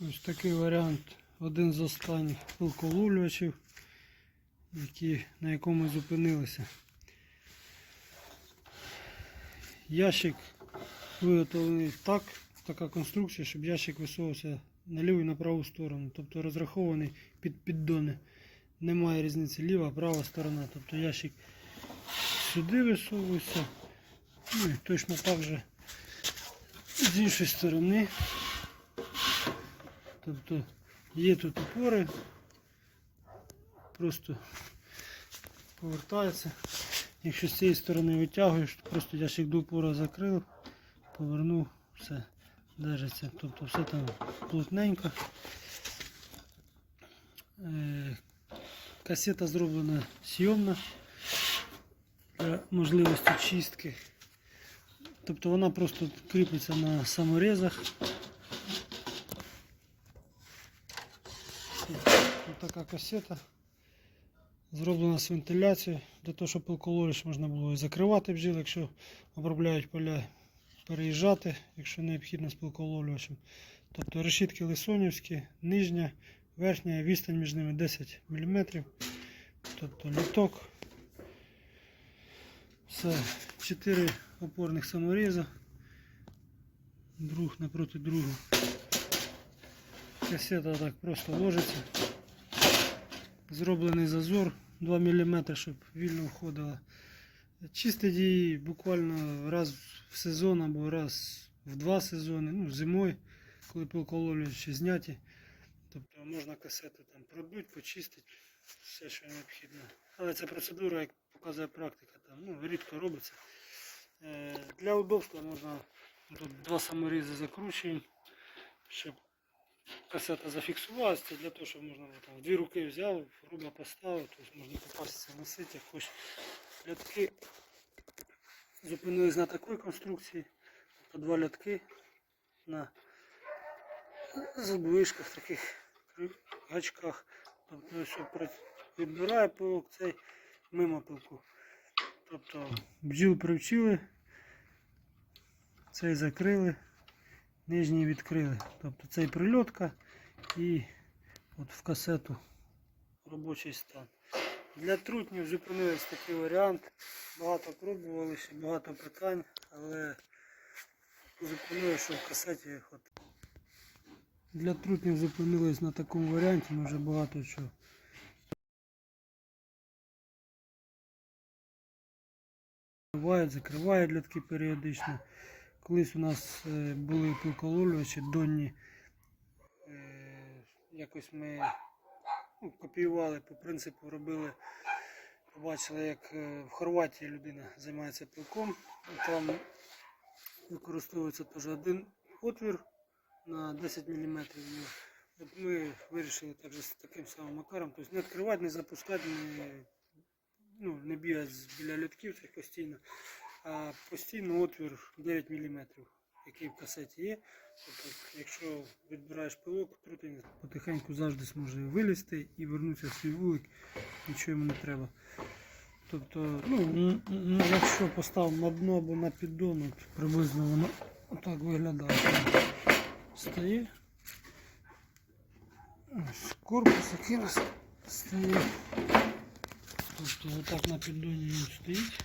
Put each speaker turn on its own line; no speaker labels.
Ось такий варіант. Один з останніх пилколовлювачів, які, на якому зупинилися. Ящик виготовлений так, така конструкція, щоб ящик висовувався на ліву і на праву сторону. Тобто розрахований під піддони. Немає різниці ліва, права сторона. Тобто ящик сюди висовується. Ну і точно так же з іншої сторони. Тобто є тут опори, просто повертається. Якщо з цієї сторони витягуєш, то просто ящик до опора закрив, повернув, все держиться. Тобто все там плотненько. Е, Касета зроблена сйомна для можливості чистки. Тобто вона просто кріпиться на саморезах. Ось така касета. Зроблена з вентиляцією, для того, щоб пилколовиш можна було і закривати бджіл, якщо обробляють поля, переїжджати, якщо необхідно з пилколовлювачем. Тобто решітки лисонівські, нижня, верхня, відстань між ними 10 мм. Тобто літок. Все, 4 опорних саморіза. Друг напроти друга. Касета так просто ложиться. Зроблений зазор 2 мм, щоб вільно входила. Чистить її буквально раз в сезон або раз в два сезони, ну, зимою, коли пилколовлювачі зняті. Тобто можна касету там продути, почистити, все, що необхідно. Але ця процедура, як показує практика, там, ну, рідко робиться. Е, Для удобства можна тут два саморізи закручуємо, щоб касета зафіксувалася, для того, щоб можна було там дві руки взяв, грубо поставив, тобто можна попастися носити, хочеш. Лятки зупинились на такій конструкції, по два лятки на задвижках, таких гачках. Тобто, що відбирає пилок цей мимо пилку. Тобто бджіл привчили, цей закрили, нижній відкрили. Тобто цей прильотка і от в касету робочий стан. Для трутнів зупинились такий варіант. Багато пробували, ще багато питань, але зупинили, що в касеті от. Для трутнів зупинились на такому варіанті, ми вже багато чого. Закривають, закривають лятки періодично. Колись у нас е, були пилколовлювачі донні. Е, Якось ми ну, копіювали по принципу, робили, побачили, як е, в Хорватії людина займається пилком. Там використовується теж один отвір на 10 мм. От ми вирішили так з таким самим макаром, тобто не відкривати, не запускати, не, ну, не бігати біля літків постійно, постійно отвір 9 мм, який в касеті є. Тобто, якщо відбираєш пилок, трутень потихеньку завжди зможе вилізти і вернутися в свій вулик, нічого йому не треба. Тобто, ну, м- якщо поставив на дно або на піддон, приблизно воно отак виглядає. Стає. Ось корпус який нас стає. Тобто отак на піддоні він стоїть.